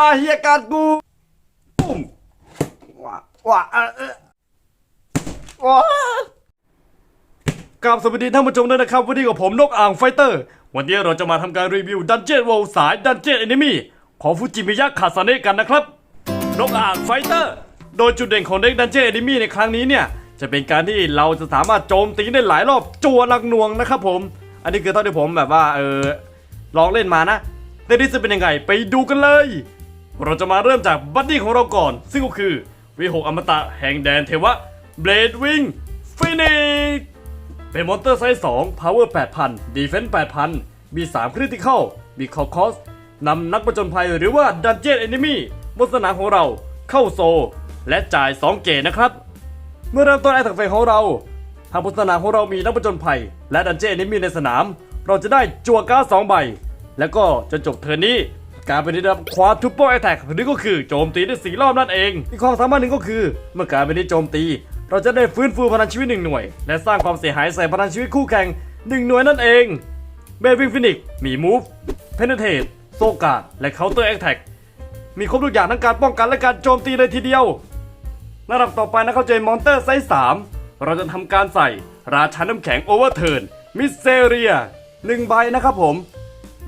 อาเฮียการกูปุ้มว้าว้าเออเออว้ากราบสวัสดีท่านผู้ชมด้วยนะครับ วันนี้กับผมนกอ่างไฟเตอร์ วันนี้เราจะมาทำการรีวิวดันเจี้ยนวอลสายดันเจี้ยนแอนิมี่ของฟูจิมิยะคาซาเนะกันนะครับ นกอ่างไฟเตอร์ โดยจุดเด่นของเด็กดันเจี้ยนแอนิมี่ในครั้งนี้เนี่ย จะเป็นการที่เราจะสามารถโจมตีได้หลายรอบจัวหลักหน่วงนะครับผม อันนี้คือเท่าที่ผมแบบว่าเออลองเล่นมานะแต่นี่จะเป็นยังไงไปดูกันเลย เราจะมาเริ่มจากบัดดี้ของเราก่อน ซึ่งก็คือวิหกอมตะแห่งแดนเทวะเบลดวิงฟินิกเป็นมอนเตอร์ไซส์2 Power 8,000 Defense 8,000 มี 3 Critical มีคอคอสนำนักประจนภัยหรือว่าดันเจียน Enemy บนสนามของเราเข้าโซ และจ่าย 2 เกตนะครับ เมื่อเริ่มต้นแอตแทกเฟสของเรา หากบนสนามของเรามีนักประจนภัย และดันเจี้ยนนิมีในสนาม เราจะได้จั่วการ์ดสองใบ แล้วก็จะจบเทิร์นี้ การเป็นได้รับควาทูเปิลแอตแทกหรือก็คือโจมตีได้สีรอบนั่นเอง อีกความสามารถหนึ่งก็คือ เมื่อการเป็นนี้โจมตี เราจะได้ฟื้นฟูพลังชีวิตหนึ่งหน่วย และสร้างความเสียหายใส่พลังชีวิตคู่แข่งหนึ่งหน่วยนั่นเองเบวิงฟินิกมีมูฟเพนเทตโซกาและเคาน์เตอร์แอตแทกมีครบทุกอย่างทั้งการป้องกันและการโจมตีเลยทีเดียวระดับต่อไปนะครับเจนมอนเตอร์ไซส์3เราจะทำการใส่ราชาน้ำแข็งโอเวอร์เทิร์นมิสเซเรีย1ใบนะครับผม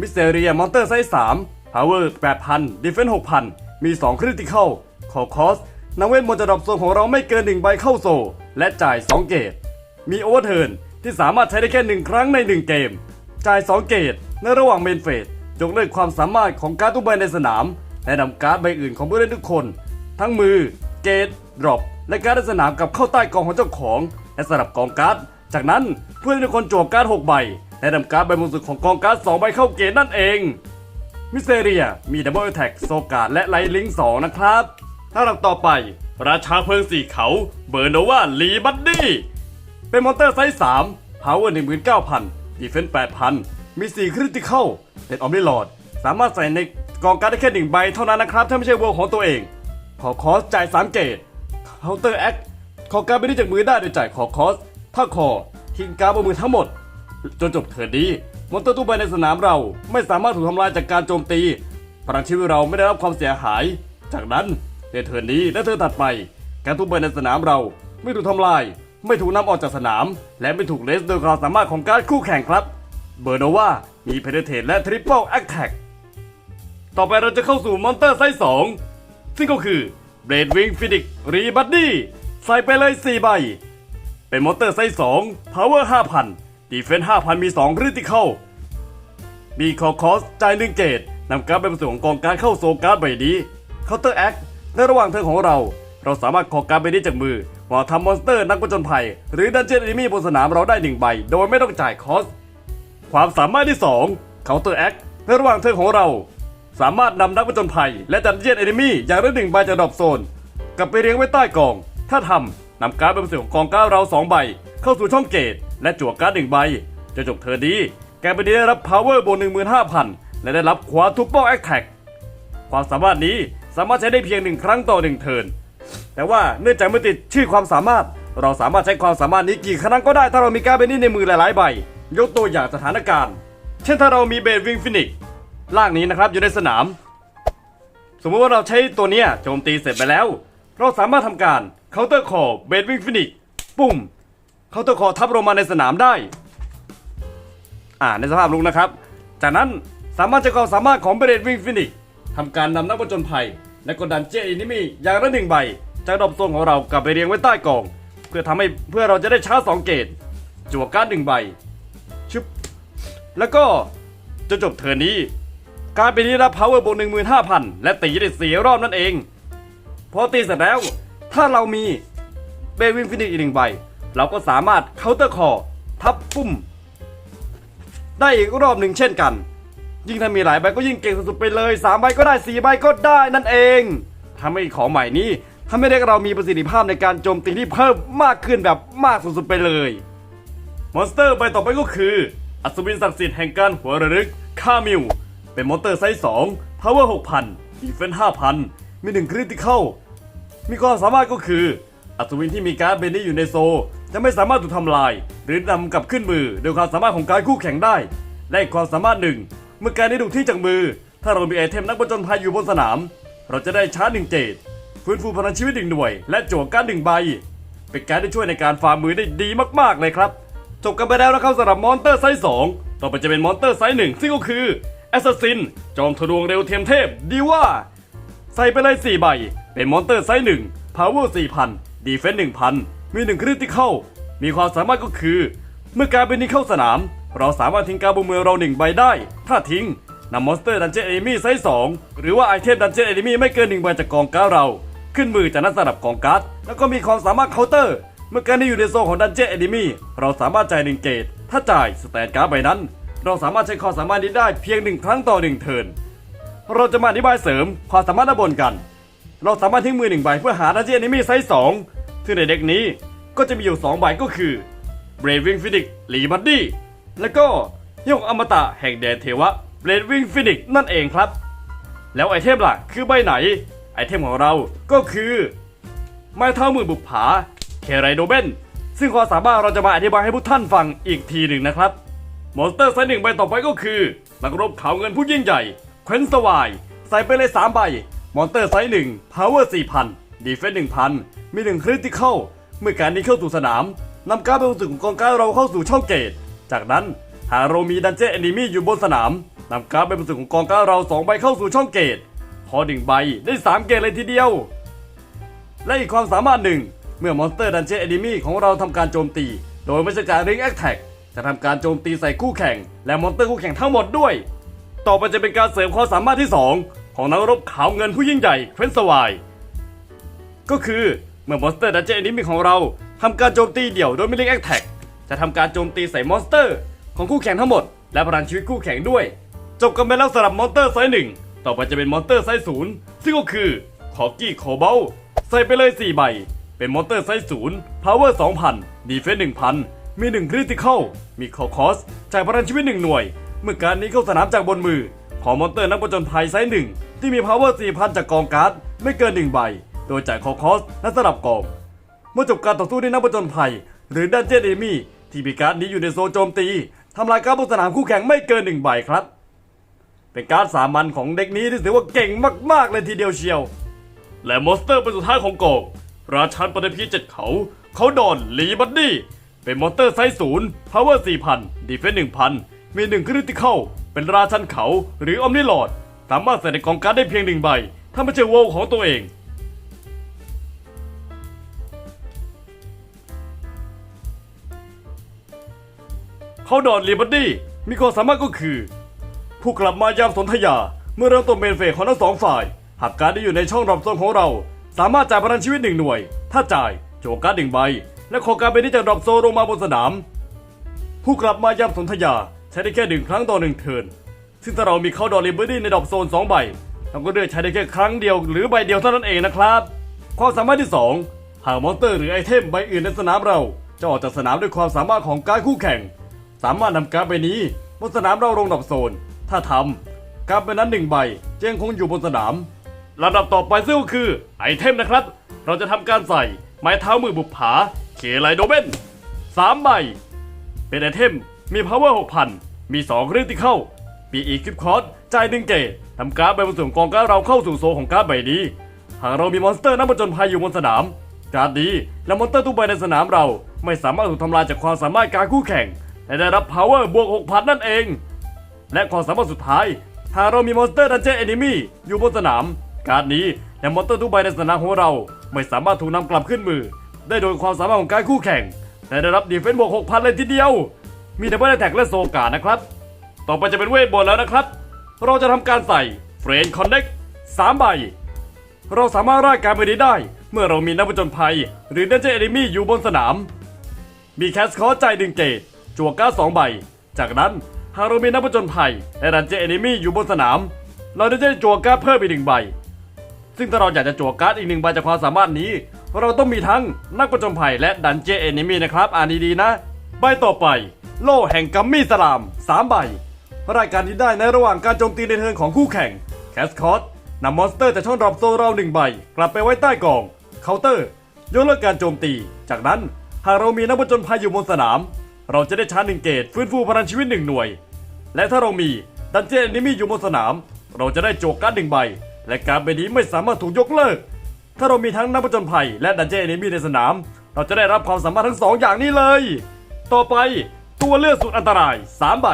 มิสเซเรียมอนเตอร์ไซส์3 Power 8,000 Defense 6,000 มี2คริติคอลขอคอสนำเวทมนต์จะดรอปโซนของเราไม่เกิน 1 ใบเข้าโซ และจ่าย 2 เกต มีโอเวอร์เทิร์นที่สามารถใช้ได้แค่ 1 ครั้งใน 1 เกม จ่าย 2 เกต ในระหว่างเมนเฟสยกเลิกความสามารถของการ์ดทุกใบในสนาม และนำการ์ดใบอื่นของผู้เล่นทุกคน ทั้งมือ เกตดรอปและการ์ดในสนามกับเข้าใต้กองของเจ้าของ และสลับกองการ์ดจากนั้นผู้เล่นทุกคนจั่วการ์ด6ใบและนำการ์ดใบบนสุดของกองการ์ด2ใบเข้าเกตนั่นเอง มิสเตเรียมีดับเบิลแท็กโซกาและไลลิง2นะครับ ถ้าเราต่อไป ราชาเพลิงสีเขาเบอร์โนวาลีบัดดี้ เป็นมอนเตอร์ไซส์3 Power 19,000 Defense 8,000 มี 4 คริติคอลเด็ดออมนิลอด สามารถใส่ในกองการได้แค่หนึ่งใบเท่านั้นนะครับ ถ้าไม่ใช่เวลของตัวเอง ขอคอสจ่าย3เกตเคาน์เตอร์แอคขอการ์ดไปที่จากมือได้โดยจ่ายขอคอสถ้าคอทิ้งการ์ดบนมือทั้งหมด จนจบเทิร์นนี้ มอนเตอร์ทุกใบในสนามเราไม่สามารถถูกทำลายจากการโจมตี พลังชีวิตเราไม่ได้รับความเสียหาย จากนั้นในเทิร์นนี้และเทิร์นถัดไป การทุกใบในสนามเราไม่ถูกทำลาย ไม่ถูกนำออกจากสนาม และไม่ถูกเลสโดยความสามารถของการคู่แข่งครับ เบอร์โนวามีเพเดเทตและทริปเปิลแอคแท็กต่อไปเราจะเข้าสู่มอนเตอร์ไซส์2ซึ่งก็คือเบ a ดวิงฟินิกรีบัดดี้ใส่ไปเลย 4 ใบ เป็นมอนเตอร์ไซส์2 Power 5,000 Defense 5,000 มี2 Critical มีคอคอสจ่ายหนึ่งเกตนำการ์ดไปผสมของกองการเข้าโซการ์ดใบนี้เคาน์เตอร์แอคในระหว่างเทิร์นของเรา เราสามารถขอการ์ดใบนี้จากมือมาทำมอนสเตอร์นักประจนภัย หรือดันเจียนอนิมี่บนสนามเราได้หนึ่งใบ โดยไม่ต้องจ่ายคอส ความสามารถที่2 Counter Act ในระหว่างเทิร์นของเรา สามารถนำนักประจนภัย และดันเจียนเอนิมี่อย่างละหนึ่งใบจากดรอปโซนกลับไปเรียงไว้ใต้กอง ถ้าทำนำการ์ดเป็นผสมของกองการ์ดเรา2ใบ เข้าสู่ช่องเกต และจั่วการ์ดหนึ่งใบ จะจบเทิร์นนี้แกไปได้รับ power บวก15,000 และได้รับควาทูเปิลแอคแท็กความสามารถนี้สามารถใช้ได้เพียงหนึ่งครั้งต่อหนึ่งเทิร์นแต่ว่าเนื่องจากไม่ติดชื่อความสามารถ เราสามารถใช้ความสามารถนี้กี่ครั้งก็ได้ถ้าเรามีการ์ดเบนนี่ในมือหลายๆใบ ยกตัวอย่างสถานการณ์ เช่นถ้าเรามีเบดวิงฟินิกล่างนี้นะครับอยู่ในสนาม สมมติว่าเราใช้ตัวเนี้ยโจมตีเสร็จไปแล้ว เราสามารถทำการเคาน์เตอร์คอเบดวิงฟินิกปุ่ม เคาตอร์คอทับลงมาในสนามได้ อ่าในสภาพลุกนะครับ จากนั้นสามารถใช้ความสามารถของเบรดวิงฟินิกทำการนำนักประจนภัย และกดดันเจอินิมีอย่างละหนึ่งใบ จากดอกโซนของเรากลับไปเรียงไว้ใต้กอง เพื่อทำให้เพื่อเราจะได้ชาร์จสองเกตจั่วการ์ดหนึ่งใบชึบแล้วก็จะจบเทิร์นนี้ การเป็นนี้รับ power บวก15,000และตีได้สี่รอบนั่นเอง พอตีเสร็จแล้ว ถ้าเรามีเบวิงฟินิกอีกหนึ่งใบ เราก็สามารถเคาน์เตอร์คอทับปุ่ม ได้อีกรอบหนึ่งเช่นกัน ยิ่งถ้ามีหลายใบก็ยิ่งเก่งสุดๆไปเลย3ใบก็ได้4ใบก็ได้นั่นเองทำให้ของใหม่นี้ทำให้เด็กเรามีประสิทธิภาพในการโจมตีที่เพิ่มมากขึ้นแบบมากสุดๆไปเลย มอนสเตอร์ใบต่อไปก็คือ อัศวินศักดิ์สิทธิ์แห่งการหัวระลึกคามิลเป็นมอนสเตอร์ไซส์2 Power 6,000 Defense 5,000 มี1คริติคอลมีความสามารถก็คือ อัศวินที่มีการ์ดเบนนี่อยู่ในโซจะไม่สามารถถูกทำลาย หรือนำกลับขึ้นมือโดยความสามารถของการคู่แข่งได้ และอีกความสามารถหนึ่ง เมื่อการนี้ถูกที่จากมือ ถ้าเรามีไอเทมนักผจญภัยอยู่บนสนาม เราจะได้ชาร์จหนึ่งเจดฟื้นฟูพลังชีวิตหนึ่งหน่วย และจั่วการหนึ่งใบ เป็นการดที่ช่วยในการฟาร์มมือได้ดีมากๆเลยครับจบกันไปแล้วนะครับสำหรับมอนเตอร์ไซส์2ต่อไปจะเป็นมอนเตอร์ไซส์1ซึ่งก็คือแอสซัสซินจอมทะลวงเร็วเทียมเทพดีว่า ใส่ไปเลย4ใบ เป็นมอนเตอร์ไซส์1 Power 4,000 Defense 1,000 มี1คริติเคอลมีความสามารถก็คือ เมื่อการเป็นนี้เข้าสนาม เราสามารถทิ้งการบนมือเราหนึ่งใบได้ ถ้าทิ้งนำมอนสเตอร์ดันเจียนเอนิมี่ไซส์2หรือว่าไอเทมดันเจียนเอนิมี่ไม่เกินหนึ่งใบจากกองการ์ดเรา ขึ้นมือจากนั้นสลับกองการ์ดแล้วก็มีความสามารถเคาน์เตอร์ เมื่อการนี้อยู่ในโซนของดันเจียนเอนิมี่เราสามารถจ่ายหนึ่งเกตถ้าจ่ายสแตนการ์ดใบนั้น เราสามารถใช้ความสามารถนี้ได้เพียงหนึ่งครั้งต่อหนึ่งเทิร์นเราจะมาอธิบายเสริมความสามารถด้านบนกัน เราสามารถทิ้งมือหนึ่งใบเพื่อหาดันเจียนนิมี่ไซส์2 ซึ่งในเด็กนี้ก็จะมีอยู่ 2 ใบก็คือ Braving Phoenix ลีบัดดี้และก็ยกอมตะแห่งแดนเทวะ Braving Phoenix นั่นเองครับ แล้วไอเทมล่ะคือใบไหน ไอเทมของเราก็คือ ไม้เท้ามือบุปผาเคไรโดเบนซึ่งความสามารถเราจะมาอธิบายให้ผู้ท่านฟังอีกทีหนึ่งนะครับมอนสเตอร์ไซส์หนึ่งใบต่อไปก็คือนักรบขาวเงินผู้ยิ่งใหญ่เควนสวาย ใส่ไปเลย3ใบมอนสเตอร์ไซส์หนึ่งพาวเวอร์4,000 ดีเฟนส์1,000มี1คริติคอลเมื่อการนี้เข้าสู่สนามนำการไปสู่กองการเราเข้าสู่ช่องเกต จากนั้นหากเรามีดันเจี้ยนแอนิมี่อยู่บนสนามนำการไปบรรจุของกองการเราสองใบเข้าสู่ช่องเกต พอหนึ่งใบได้สามเกตเลยทีเดียว และอีกความสามารถหนึ่งเมื่อมอนสเตอร์ดันเจียนเอนิมี่ของเราทำการโจมตี โดยไม่ใช่การริงแอคแท็กจะทำการโจมตีใส่คู่แข่ง และมอนสเตอร์คู่แข่งทั้งหมดด้วย ต่อไปจะเป็นการเสริมความสามารถที่ 2 ของนักรบขาวเงินผู้ยิ่งใหญ่เควนสวาย ก็คือเมื่อมอนสเตอร์ดันเจี้ยนเอนิมี่ของเราทำการโจมตีเดี่ยวโดยไม่ริงแอคแท็กจะทำการโจมตีใส่มอนสเตอร์ ของคู่แข่งทั้งหมด และพลังชีวิตคู่แข่งด้วย จบกันไปแล้วสำหรับมอนสเตอร์ไซส์หนึ่งต่อไปจะเป็นมอนสเตอร์ไซส์ศูนย์ซึ่งก็คือคอกี้โคเบลใส่ไปเลย 4 ใบ เป็นมอนสเตอร์ไซส์ศูนย์พาวเวอร์2,000ดีเฟนส์1,000มี1คริติคอลมีคอคอสจ่ายพลังชีวิต1หน่วย เมื่อการนี้เข้าสนามจากบนมือ ของมอนสเตอร์นักผจญภัยไซส์หนึ่งที่มีพาวเวอร์4,000จากกองการ์ดไม่เกิน1ใบ โดยจ่ายคอคอสและสลับกอง เมื่อจบการต่อสู้ด้วยนักผจญภัย หรือดันเจียนเอมี่ที่มีการดนี้อยู่ในโซโจมตีทำลายการดบนสนามคู่แข่งไม่เกินหนึ่งใบครับ เป็นการ์ดสามัญของเด็กนี้ที่ถือว่าเก่งมากๆเลยทีเดียวเชียว และมอนสเตอร์เป็นสุดท้ายของกองราชันปฐพีเจ็ดเขาเขาดอนลีบัดดี้เป็นมอนสเตอร์ไซส์ศูนย์พาวเวอร์สี่พันดีเฟนส์หนึ่งพันมีหนึ่งคริติเคอลเป็นราชันเขาหรืออมนิลอดสามารถใส่ในกองการ์ดได้เพียงหนึ่งใบ ถ้าไม่ใช่โวของตัวเอง เขาดอนลีบัดดี้มีความสามารถก็คือ ผู้กลับมายามสนธยา เมื่อเริ่มต้นเมนเฟสของทั้งสองฝ่าย หากการไดที่อยู่ในช่องรับโซนของเรา สามารถจ่ายพลังชีวิตหนึ่งหน่วย ถ้าจ่ายโจวการ์ดหนึ่งใบ และขอการเป็นที่จะดรอปโซนลงมาบนสนาม ผู้กลับมายามสนธยาใช้ได้แค่หนึ่งครั้งต่อหนึ่งเทิร์นซึ่งถ้าเรามีเขาดอลลิเบอร์ดี้ในดรอปโซนสองใบเราก็เลือกใช้ได้แค่ครั้งเดียวหรือใบเดียวเท่านั้นเองนะครับความสามารถที่สองหากมอนสเตอร์หรือไอเทมใบอื่นในสนามเราจะออกจากสนามด้วยความสามารถของการคู่แข่ง สามารถนำการ์ดใบนี้บนสนามเราลงดับโซน ถ้าทำการ์ดใบนั้นหนึ่งใบเจะยังคงอยู่บนสนามลำดับต่อไปซึ่งก็คือไอเทมนะครับ เราจะทำการใส่ไม้เท้ามือบุปผาเคไลโดเบนสามใบ เป็นไอเทมมี power 6,000 มี2คริติเข้า ปีอีคลิปคอร์สจ่ายหนึ่งเกตทำการ์ดใบบนส่วนกองการ์ดเราเข้าสู่โซของการ์ดใบนี้ หากเรามีมอนสเตอร์นักผจญภัยอยู่บนสนาม การ์ดดีและมอนสเตอร์ทุกใบในสนามเราไม่สามารถถูกทำลายจากความสามารถการคู่แข่ง และได้รับ power บวก 6,000 นั่นเอง และความสามารถสุดท้าย หากเรามีมอนสเตอร์ดันเจี้ยนเอนิมี่อยู่บนสนาม การนี้และมอนสเตอร์ทุกใบในสนามของเรา ไม่สามารถถูกนำกลับขึ้นมือ ได้โดยความสามารถของการคู่แข่ง และได้รับดีเฟนส์บวก 6,000 เลยทีเดียว มีดับเบิลแท็กและโซกานะครับ ต่อไปจะเป็นเวทบนต์แล้วนะครับ เราจะทำการใส่เฟรนคอนเน็กสามใบ เราสามารถร่ายการไปนี้ได้ เมื่อเรามีนักผจญภัย หรือเดนเจอร์เอนิมี่อยู่บนสนาม มีแคสคอร์ใจดึงเกต จั่วกาสองใบ จากนั้นหากเรามีนักผจญภัยและดันเจเอนิมี่อยู่บนสนาม เราจะได้จั่วการ์ดเพิ่มอีกหนึ่งใบ ซึ่งถ้าเราอยากจะจั่วการ์ดอีกหนึ่งใบจากความสามารถนี้ เราต้องมีทั้งนักผจญภัยและดันเจเอนิมี่นะครับอ่านดีๆนะ ใบต่อไป โล่แห่งกัมมี่สลามสามใบ รายการที่ได้ในระหว่างการโจมตีในเทิร์นของคู่แข่งแคสคอร์นำมอนสเตอร์จากช่องดรอปโซเราหนึ่งใบ กลับไปไว้ใต้กองเคาน์เตอร์ยกเลิกการโจมตี จากนั้นหากเรามีนักผจญภัยอยู่บนสนาม เราจะได้ชาร์จหนึ่งเกตฟื้นฟูพลังชีวิตหนึ่งหน่วย และถ้าเรามีดันเจี้ยนนิมี่อยู่บนสนาม เราจะได้โจกการ์ดหนึ่งใบ และการ์ดใบนี้ไม่สามารถถูกยกเลิก ถ้าเรามีทั้งนักผจญภัย และดันเจี้ยนนิมีในสนาม เราจะได้รับความสามารถทั้งสองอย่างนี้เลย ต่อไปตัวเลือกสุดอันตราย 3 ใบ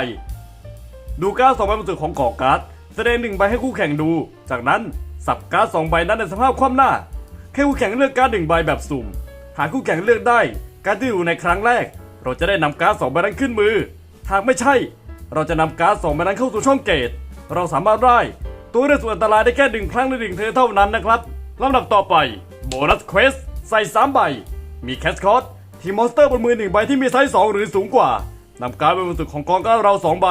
ดูการ์ดสองใบบนสุดของกอการ์ดแสดงหนึ่งใบให้คู่แข่งดู จากนั้นสับการ์ดสองใบนั้นในสภาพคว่ำหน้าแค่คู่แข่งเลือกการ์ดหนึ่งใบแบบสุ่ม หากคู่แข่งเลือกได้ การดที่อยู่ในครั้งแรก เราจะได้นำการ์ดสองใบนั้นขึ้นมือ หากไม่ใช่ เราจะนำการ์ดสองใบนั้นเข้าสู่ช่องเกต เราสามารถได้ตัวเลือกสุดอันตรายได้แค่หนึ่งครั้งในหนึ่งเธอเท่านั้นนะครับลำดับต่อไปโบนัสเควสใส่สามใบ มีแคสคอตทีมมอนสเตอร์บนมือหนึ่งใบที่มีไซส์สองหรือสูงกว่านำการ์ดเป็นบนสุของกองการดเราสองใบ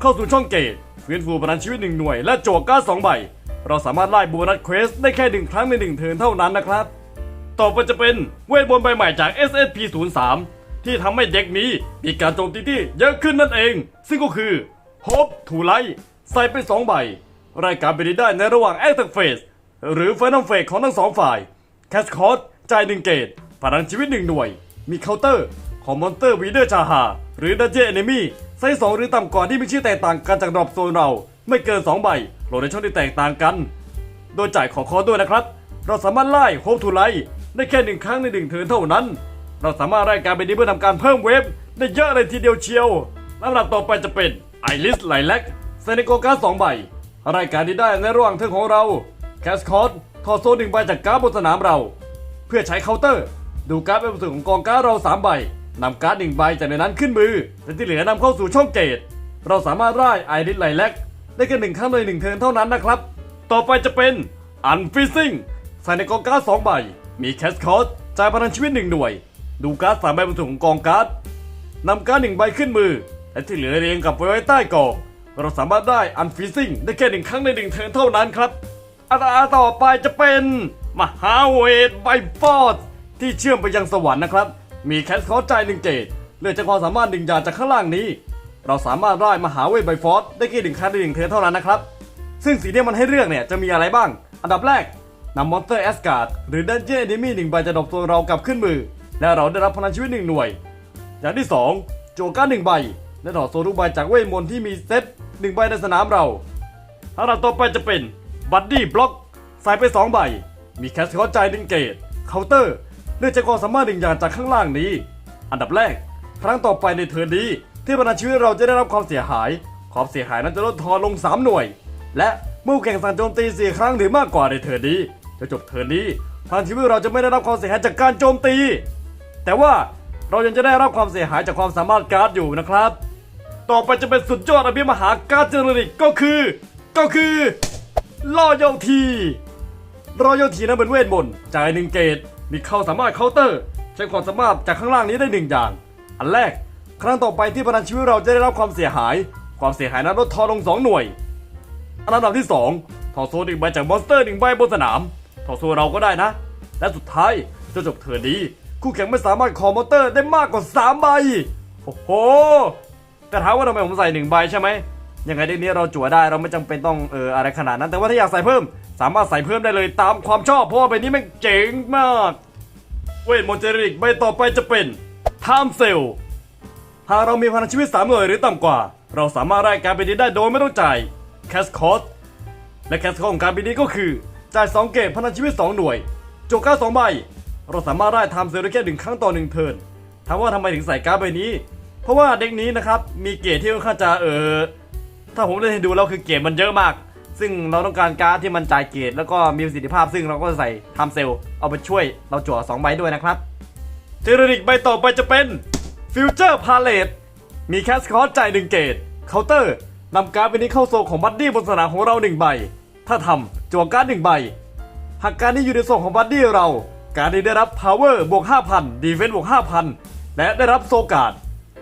เข้าสู่ช่องเกตฟื้นฟูพลังชีวิตหนึ่งหน่วยและโจกการ์ดสองใบ เราสามารถไล่โบนัสเควสได้แค่หนึ่งครั้งในหนึ่งเทิร์นเท่านั้นนะครับ ต่อไปจะเป็นเวทมนต์ใบใหม่จาก SSP 0 3 ที่ทำให้เด็กนี้มีการโจมตีที่เยอะขึ้นนั่นเอง ซึ่งก็คือ Hope to Light ใส่ไป 2 ใบ รายการไปได้ในระหว่าง Attack Phase หรือ Final Phase ของทั้งสองฝ่าย Cash Cost จ่ายหนึ่งเกตพลังชีวิตหนึ่งหน่วย มีเคาน์เตอร์ของมอนเตอร์วีเดอร์ชาฮาหรือดันเจนเอนมี่ไซส์สองหรือต่ำกว่าที่มีชื่อแตกต่างกันจากดรอปโซนเรา ไม่เกิน 2 ใบโหลดในช่องที่แตกต่างกัน โดยจ่ายของคอด้วยนะครับ เราสามารถไล่โฮปทูไลได้แค่หนึ่งครั้งในหนึ่งเทิร์นเท่านั้น เราสามารถไล่การไปนี้เพื่อทำการเพิ่มเวฟได้เยอะเลยทีเดียวเชียวลำดับต่อไปจะเป็นไอริสไลแลกเซนิโกกาสองใบ รายการที่ได้ในระหว่างเทิร์นของเราแคสคอร์ดถอดโซนหนึ่งใบจากการ์ดบนสนามเรา เพื่อใช้เคาน์เตอร์ ดูการ์ดเป็นส่วนของกองการ์ดเราสามใบนำการ์ดหนึ่งใบจากในนั้นขึ้นมือและที่เหลือนำเข้าสู่ช่องเกตเราสามารถไล่ไอริสไลแลกได้แค่หนึ่งครั้งในหนึ่งเทิร์นเท่านั้นนะครับ ต่อไปจะเป็นอันฟิซซิ่งใส่ในกองการ์ดสองใบ มีแคสคอร์ดจ่ายพลังชีวิตหนึ่งหน่วย ดูการ์ดสามใบบนส่วนของกองการ์ดนำการ์ดหนึ่งใบขึ้นมือ และที่เหลือเรียงกลับไว้ไว้ใต้กองเราสามารถได้อันฟิซซิ่งได้แค่หนึ่งครั้งในหนึ่งเทิร์นเท่านั้นครับอันดับต่อไปจะเป็นมหาเวทไบฟอร์ดที่เชื่อมไปยังสวรรค์นะครับ มีแคสคอร์ดจ่ายหนึ่งเกตเลือกจากความสามารถหนึ่งอย่างจากข้างล่างนี้ เราสามารถได้มหาเวทไบฟอร์ดได้แค่หนึ่งครั้งในหนึ่งเทิร์นเท่านั้นนะครับ ซึ่งสีที่มันให้เลือกเนี่ยจะมีอะไรบ้าง อันดับแรกนำมอนสเตอร์แอสการ์ดหรือดันเจี้ยนเดมี่หนึ่งใบจะดรอปตัวเรากลับขึ้นมือ และเราได้รับพลังชีวิตหนึ่งหน่วย อย่างที่ 2 โจก้าหนึ่งใบ และถอดโซทุกใบจากเวทมนต์ที่มีเซตหนึ่งใบในสนามเราอันดับต่อไปจะเป็นบัดดี้บล็อกใส่ไป 2 ใบ มีแคสคอร์จ่ายหนึ่งเกตเคาน์เตอร์เลือกจากความสามารถหนึ่งอย่างจากข้างล่างนี้ อันดับแรก ครั้งต่อไปในเทิร์นนี้ ที่พลังชีวิตเราจะได้รับความเสียหาย ความเสียหายนั้นจะลดทอนลง 3 หน่วย และเมื่อแข่งสั่งโจมตี4ครั้งหรือมากกว่าในเทิร์นนี้ จะจบเทิร์นนี้พลังชีวิตเราจะไม่ได้รับความเสียหายจากการโจมตี แต่ว่าเรายังจะได้รับความเสียหายจากความสามารถการ์ดอยู่นะครับ ต่อไปจะเป็นสุดยอดอภิมหาการ์ดเจเนริกก็คือ ก็คือลอยทีรอยทีนั้นเป็นเวทมนต์จ่ายหนึ่งเกตมีเข้าสามารถเคาน์เตอร์ ใช้ความสามารถจากข้างล่างนี้ได้หนึ่งอย่าง อันแรก ครั้งต่อไปที่พลังชีวิตเราจะได้รับความเสียหาย ความเสียหายนั้นลดทอนลง2หน่วย อันดับที่2ถอดโซนหนึ่งใบจากมอนสเตอร์หนึ่งใบบนสนามถอดโซนเราก็ได้นะ และสุดท้ายจะจบเทิร์นนี้ คู่แข่งไม่สามารถคอมอเตอร์ได้มากกว่า3ใบโอ้โหแต่ถามว่าทำไมผมใส่หนึ่งใบใช่ไหมยังไงเด็กนี้เราจั่วได้เราไม่จำเป็นต้องเอออะไรขนาดนั้น แต่ว่าถ้าอยากใส่เพิ่ม สามารถใส่เพิ่มได้เลยตามความชอบเพราะว่าใบนี้ม่งเจ๋งมากเวทมนต์เจริกใบต่อไปจะเป็นไทม์เซลหากเรามีพลังชีวิต3หน่วยหรือต่ำกว่า เราสามารถไล่การไปนี้ได้โดยไม่ต้องจ่ายแคสคอสและแคสคอสของการไปนี้ก็คือ จ่าย2เกตพลังชีวิต2หน่วยโจก้าสองใบ เราสามารถได้ไทม์เซลได้แค่หนึ่งครั้งต่อหนึ่งเทิร์นถามว่าทำไมถึงใส่การ์ดใบนี้ เพราะว่าเด็กนี้นะครับมีเกรดที่ค่อนข้างจะเออถ้าผมได้ให้ดูแล้วคือเกรดมันเยอะมาก ซึ่งเราต้องการการ์ดที่มันจ่ายเกรดแล้วก็มีประสิทธิภาพ ซึ่งเราก็จะใส่ไทม์เซลเอาไปช่วยเราจั่วสองใบด้วยนะครับเจเนริกใบต่อไปจะเป็นฟิวเจอร์พาเลตมีแคสคอร์จ่ายหนึ่งเกตเคาน์เตอร์นำการ์ดใบนี้เข้าโซลของบัดดี้บนสนามของเราหนึ่งใบ ถ้าทำจั่วการ์ดหนึ่งใบ หากการ์ดนี้อยู่ในโซนของบัดดี้เรา การดนี้ได้รับ power บวก 5,000 defense บวก 5,000 และได้รับโซการ์ด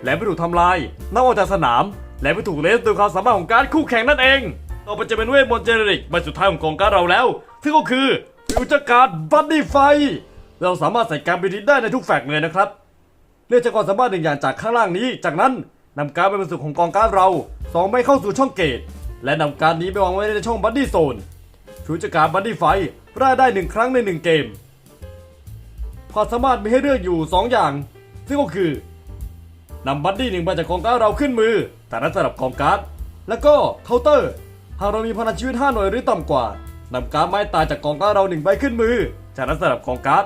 และไม่ถูกทำลายนอกออกจากสนาม และไม่ถูกเลสโดยความสามารถของการคู่แข่งนั่นเอง ต่อไปจะเป็นเวทมนต์เจเนริกใบสุดท้ายของกองการเราแล้ว ซึ่งก็คือฟิวเจอร์การ์ดบัดดี้ไฟ เราสามารถใส่การบินได้ในทุกแฟกเลยนะครับ เลือกจากความสามารถหนึ่งอย่างจากข้างล่างนี้ จากนั้นนำการดไปบรรจุของกองการเราสองใบเข้าสู่ช่องเกต และนำการดนี้ไปวางไว้ในช่องบัดดี้โซนฟิวเจอร์การ์ดบัดดี้ไฟรายได้หนึ่งครั้งในหนึ่งเกม ความสามารถมีให้เลือกอยู่ 2 อย่าง ซึ่งก็คือนำบัดดี้หนึ่งใบจากกองการ์ดเราขึ้นมือ แต่นั้นสำหรับกองการ์ด แล้วก็เคาน์เตอร์ หากเรามีพลังชีวิต 5 หน่วยหรือต่ำกว่านำการดไม้ตายจากกองการ์ดเราหนึ่งใบขึ้นมือ จากนั้นสลับกองการ์ด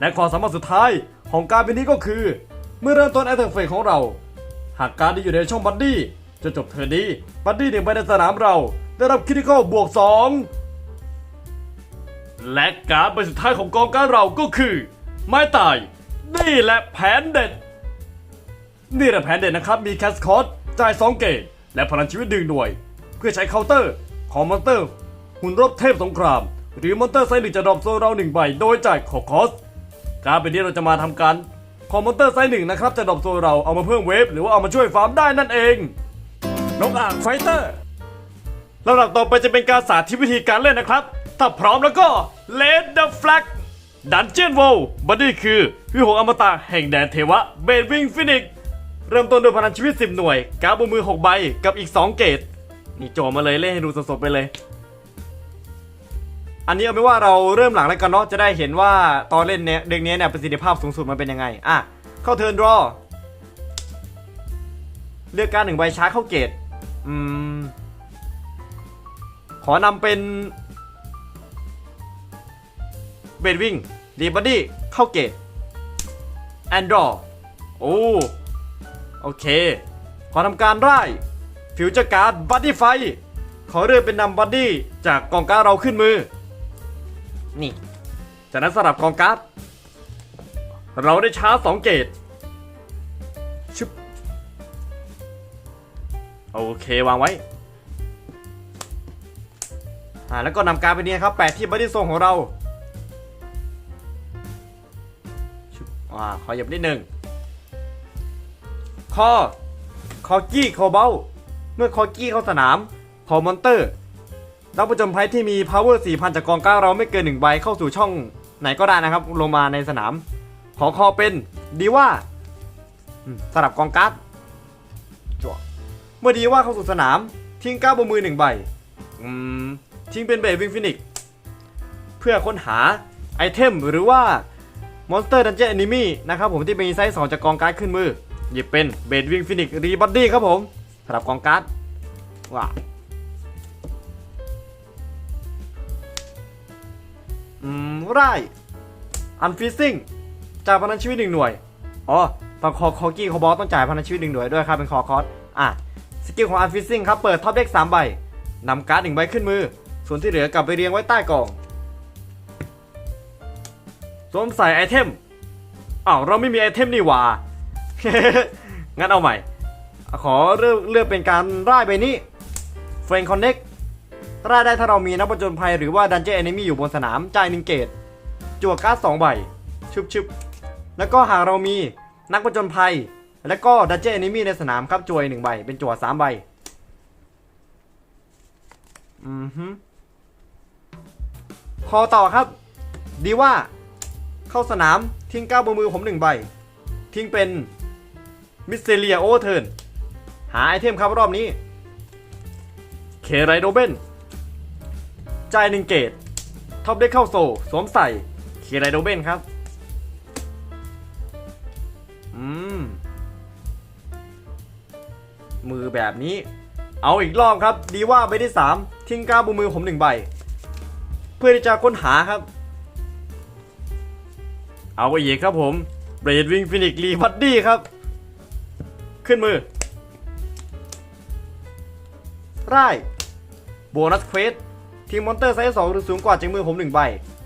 และความสามารถสุดท้ายของการเป็นนี้ก็คือ เมื่อเริ่มต้นแอตแทกเฟสของเรา หากการดที่อยู่ในช่องบัดดี้จนจบเทิร์นนี้บัดดี้หนึ่งใบในสนามเรา ได้รับคริติคอลบวก 2 และการดใบสุดท้ายของกองการดเราก็คือ ไม้ตาย นี่แหละแผนเด็ด นี่แหละแผนเด็ดนะครับ มีแคสคอร์ดจ่าย2เกตและพลังชีวิตดึงหน่วย เพื่อใช้เคาน์เตอร์ของมอนเตอร์ หุ่นรบเทพสงคราม หรือมอนเตอร์ไซส์หนึ่งจะดรอปโซเราหนึ่งใบ โดยจ่ายขอคอสการเป็นที่เราจะมาทำการคอมมอนเตอร์ไซส์หนึ่งนะครับ จะดรอปโซเราเอามาเพิ่มเวฟหรือว่าเอามาช่วยฟาร์มได้นั่นเองนกอ่างไฟเตอร์ลำดับต่อไปจะเป็นการสาธิตวิธีการเล่นนะครับ ถ้าพร้อมแล้วก็ Let the flag Dungeon w o r l d บัดดี้คือวิหกอมตะแห่งแดนเทวะเบดวิงฟินิกเริ่มต้นด้วยพลังชีวิต 10 หน่วยการบนมือ 6 ใบกับอีก 2 เกตนี่โจมาเลยเล่นให้ดูสดๆไปเลย อันนี้เอาเป็นว่าเราเริ่มหลังแล้วกันเนาะจะได้เห็นว่าตอนเล่นเนี้ยเด็กเนี้ยเนี่ยประสิทธิภาพสูงสุดมันเป็นยังไง อะ เข้าเทิร์นรอเลือกการหนึ่งใบช้าเข้าเกตอืมขอนำเป็น เบดวิงดีบัดดี้เข้าเกตแอนดรอโอ้โอเค ขอทำการไล่ฟิวเจอร์การ์ดบัดดี้ไฟ ขอเลือกเป็นนำบัดดี้จากกองการ์ดเราขึ้นมือ นี่ จากนั้นสลับกองการ์ด เราได้ช้าสองเกตชึบโอเควางไว้อ่าแล้วก็นำการไปนี้ครับแปะที่บัดดี้โซงของเรา อ่าขอหยับนิดหนึ่งคอคอกี้คอเบลเมื่อคอกี้เข้าสนามพอมอนเตอร์นักประจนภัยที่มี power 4,000 จากกองก้าเราไม่เกินหนึ่งใบเข้าสู่ช่องไหนก็ได้นะครับ ลงมาในสนาม ขอคอเป็นดีว่าอืมสลับกองการ์ดจวเมื่อดีว่าเข้าสู่สนาม ทิ้งก้าบนมือหนึ่งใบทิ้งเป็นเบดวิงฟินิกเพื่อค้นหาไอเทมหรือว่า มอนสเตอร์ดันเจี้ยนแอนิมี่นะครับผมที่เป็นไซส์สองจากกองการ์ดขึ้นมือ หยิบเป็นเบดวิงฟินิกรีบัดดี้ครับผมสลับกองการ์ดว้าอืมไร่อันฟิซซิ่งจ่ายพลังชีวิตหนึ่งหน่วย อ๋อตอนคอคอกี้คอบอสต้องจ่ายพลังชีวิตหนึ่งหน่วยด้วยครับเป็นคอคอสอะสกิลของอันฟิซซิ่งครับเปิดท็อปเด็กสามใบนำการ์ดหนึ่งใบขึ้นมือ ส่วนที่เหลือกลับไปเรียงไว้ใต้กล่อง สวมใส่ไอเทมอ้าวเราไม่มีไอเทมนี่หว่า งั้นเอาใหม่ ขอเลือกเลือกเป็นการร่ายใบนี้เฟรนคอนเน็กร่ายได้ถ้าเรามีนักประจนภัยหรือว่าดันเจี้ยนแอนิมี่อยู่บนสนามจ่ายหนึ่งเกตจั่วการ์ดสองใบชุบชุบแล้วก็หากเรามีนักประจนภัย แล้วก็ดันเจี้ยนแอนิมี่ในสนามครับจั่วอีกหนึ่งใบ เป็นจั่วสามใบ อือฮึคอต่อครับ ดีว่า เข้าสนามทิ้งก้าวบนมือผมหนึ่งใบ ทิ้งเป็นมิสเซเลียโอเทิร์นหาไอเทมครับรอบนี้ เคไรโดเบนจ่ายหนึ่งเกตท็อปได้เข้าโซสวมใส่ เคไรโดเบนครับ อืม มือแบบนี้ เอาอีกรอบครับ ดีว่าใบที่3ทิ้งก้าวบนมือผมหนึ่งใบ เพื่อที่จะค้นหาครับ เอาไปอีกครับผมเบรดวิงฟินิกรีบัดดี้ครับ ขึ้นมือไร่โบนัสเควสทีมมอนเตอร์ไซส์2หรือสูงกว่าจากมือผม 1 ใบ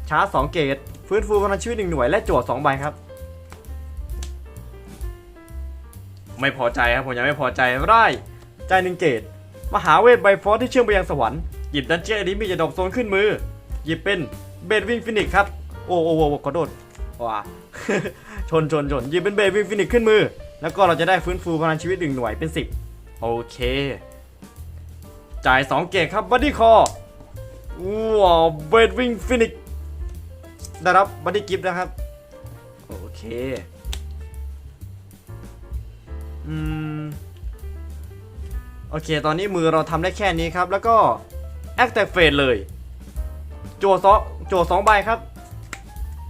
ชาร์จ 2 เกต ฟื้นฟูพลังชีวิต1หน่วยและจั่ว2ใบครับ ไม่พอใจครับ ผมยังไม่พอใจไร่ใจหนึ่งเกต มหาเวทไบฟอสที่เชื่อมไปยังสวรรค์ หยิบดันเจียนอนิมีจะดรอปโซนขึ้นมือ หยิบเป็นเบดวิงฟินิกครับ โอ้โอ้โอ้ขอโทษ ว้าชนชนชนยิบเป็นเบดวิงฟินิกขึ้นมือ แล้วก็เราจะได้ฟื้นฟูพลังชีวิต1หน่วยเป็น 10 โอเค จ่าย 2 เกตครับบัดดี้คอว้าวเบดวิงฟินิกได้รับบัดดี้กิฟต์นะครับ โอเคอืมโอเค ตอนนี้มือเราทำได้แค่นี้ครับ แล้วก็แอคแทกเฟสเลย โจสองโจสองใบครับ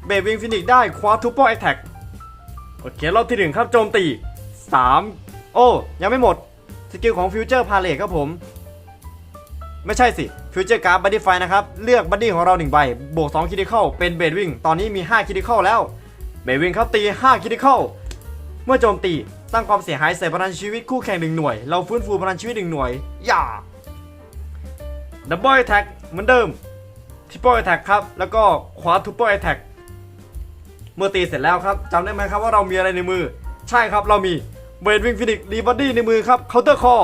เบดวิงฟินิกได้คว้าทูปเปอร์แอคแท็กโอเครอบที่หนึ่งครับโจมตี 3 โอ้ ยังไม่หมด สกิลของฟิวเจอร์พาเลทครับผม ไม่ใช่สิฟิวเจอร์การ์ดบัดดี้ไฟนะครับ เลือกบัดดี้ของเรา1ใบ บวก2คิดิคอลเป็นเบดวิงตอนนี้มี 5คิดิคอลแล้ว เบดวิงครับตี 5คิดิคอลเมื่อโจมตีสร้างความเสียหายใส่พลังชีวิตคู่แข่งหนึ่งหน่วย เราฟื้นฟูพลังชีวิตหนึ่งหน่วย อย่าดับเบิลแท็กเหมือนเดิมทิปเปิลแท็กครับ แล้วก็คว้าทูเปิลแท็ก เมื่อตีเสร็จแล้วครับจำได้ไหมครับว่าเรามีอะไรในมือ ใช่ครับเรามีเบดวิงฟินิกรีบัดดี้ในมือครับเคาน์เตอร์คอ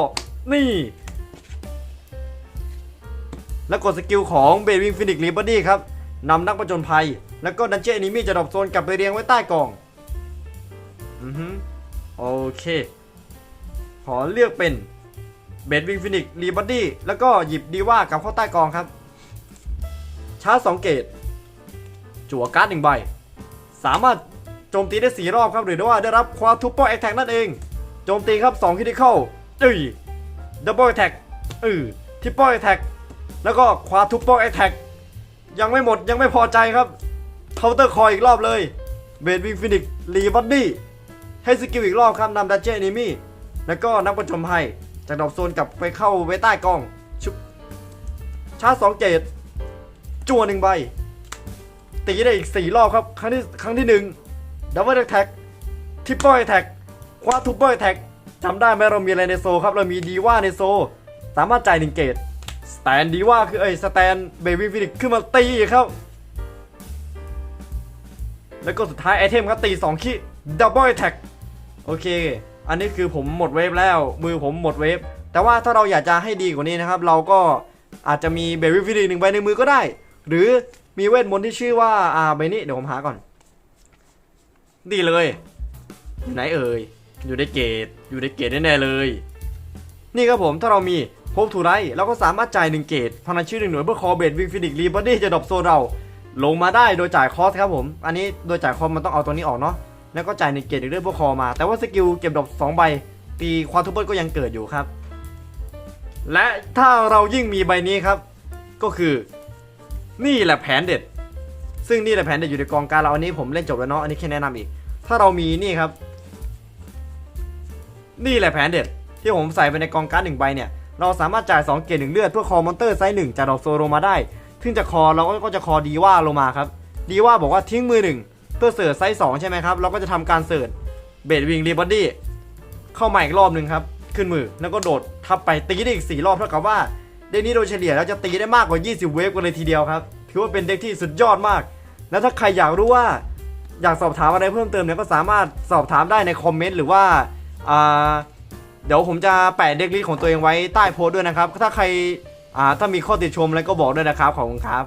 นี่ แล้วกดสกิลของเบดวิงฟินิกรีบัดดี้ครับนำนักประจนภัย แล้วก็ดันเจี้ยนนิมี่จะดรอปโซนกลับไปเรียงไว้ใต้กล่องอือฮึโอเค ขอเลือกเป็นเบดวิงฟินิกรีบัดดี้แล้วก็หยิบดีว่ากลับเข้าใต้กองครับ ชาร์จสองเกต จั่วการ์ดหนึ่งใบ สามารถโจมตีได้ 4 รอบครับ หรือว่าได้รับควาทูเปอร์แอคแท็กนั่นเอง โจมตีครับ2คิดิคอลอุ้ยดับเบิลแท็กอือทิปเปิลแท็กแล้วก็ควาทูเปอร์แอคแท็กยังไม่หมดยังไม่พอใจครับเคาน์เตอร์คอยอีกรอบเลยเบดวิงฟินิกรีบัดดี้ให้สกิลอีกรอบครับนำดันเจนิมี่แล้วก็นักประจมภัยจากดอกโซนกลับไปเข้าไว้ใต้กองชุบชาร์จสองเกตจั่วหนึ่งใบ ตีได้อีก 4 รอบครับ ครั้งที่ครั้งที่ 1 ดับเบิลแท็กทิปเปิลแท็กคว้าทูเปิลแท็กจำได้ไหมเรามีอะไรในโซครับ เรามีดีว่าในโซ สามารถจ่ายหนึ่งเกตสแตนดีว่าคือเอ้ยสแตนเบบี้ฟินิกขึ้นมาตีครับ แล้วก็สุดท้ายไอเทมครับตี2ขีดับเบิลแท็กโอเค อันนี้คือผมหมดเวฟแล้ว มือผมหมดเวฟแต่ว่าถ้าเราอยากจะให้ดีกว่านี้นะครับ เราก็อาจจะมีเบบี้ฟินิกหนึ่งใบในมือก็ได้ หรือ มีเวทมนต์ที่ชื่อว่าอ่าใบนี้เดี๋ยวผมหาก่อนนี่เลย อยู่ไหนเอ่ย อยู่ในเกตอยู่ในเกตแน่ๆเลย นี่ครับผมถ้าเรามีโฮปทูไรเราก็สามารถจ่ายหนึ่งเกตพลังชื่อหนึ่งหน่วยเพื่อคอเบดวิงฟินิกรีบอดี้จะดรอปโซนเรา ลงมาได้โดยจ่ายคอสครับผม อันนี้โดยจ่ายคอมมันต้องเอาตัวนี้ออกเนาะแล้วก็จ่ายหนึ่งเกตอีกเรื่องเพื่อคอมา แต่ว่าสกิลเก็บดรอปสองใบตีควาทูเปิลก็ยังเกิดอยู่ครับ และถ้าเรายิ่งมีใบนี้ครับ ก็คือ นี่แหละแผนเด็ด ซึ่งนี่แหละแผนเด็ดอยู่ในกองการเราอันนี้ผมเล่นจบแล้วเนาะอันนี้แค่แนะนำอีก ถ้าเรามีนี่ครับ นี่แหละแผนเด็ด ที่ผมใส่ไปในกองการหนึ่งใบเนี่ย เราสามารถจ่าย2เกตหนึ่งเลือดเพื่อคอมอนเตอร์ไซส์หนึ่งจากดอกโซโลมาได้ซึ่งจะคอเราก็จะคอดีว่าลงมาครับ ดีว่าบอกว่าทิ้งมือหนึ่งเพื่อเสิร์ชไซส์สองใช่ไหมครับ เราก็จะทำการเสิร์ชเบดวิงรีบอดี้เข้ามาอีกรอบหนึ่งครับ ขึ้นมือแล้วก็โดดทับไปตีได้อีก4รอบเท่ากับว่า เด็กนี้โดยเฉลี่ยแล้วจะตีได้มากกว่า 20 เวฟกันเลยทีเดียวครับ ถือว่าเป็นเด็กที่สุดยอดมาก แล้วถ้าใครอยากรู้ว่าอยากสอบถามอะไรเพิ่มเติมเนี่ยก็สามารถสอบถามได้ในคอมเมนต์หรือว่าเดี๋ยวผมจะแปะเด็กลิสของตัวเองไว้ใต้โพสต์ด้วยนะครับ ถ้าใครถ้ามีข้อติชมอะไรก็บอกด้วยนะครับขอบคุณครับ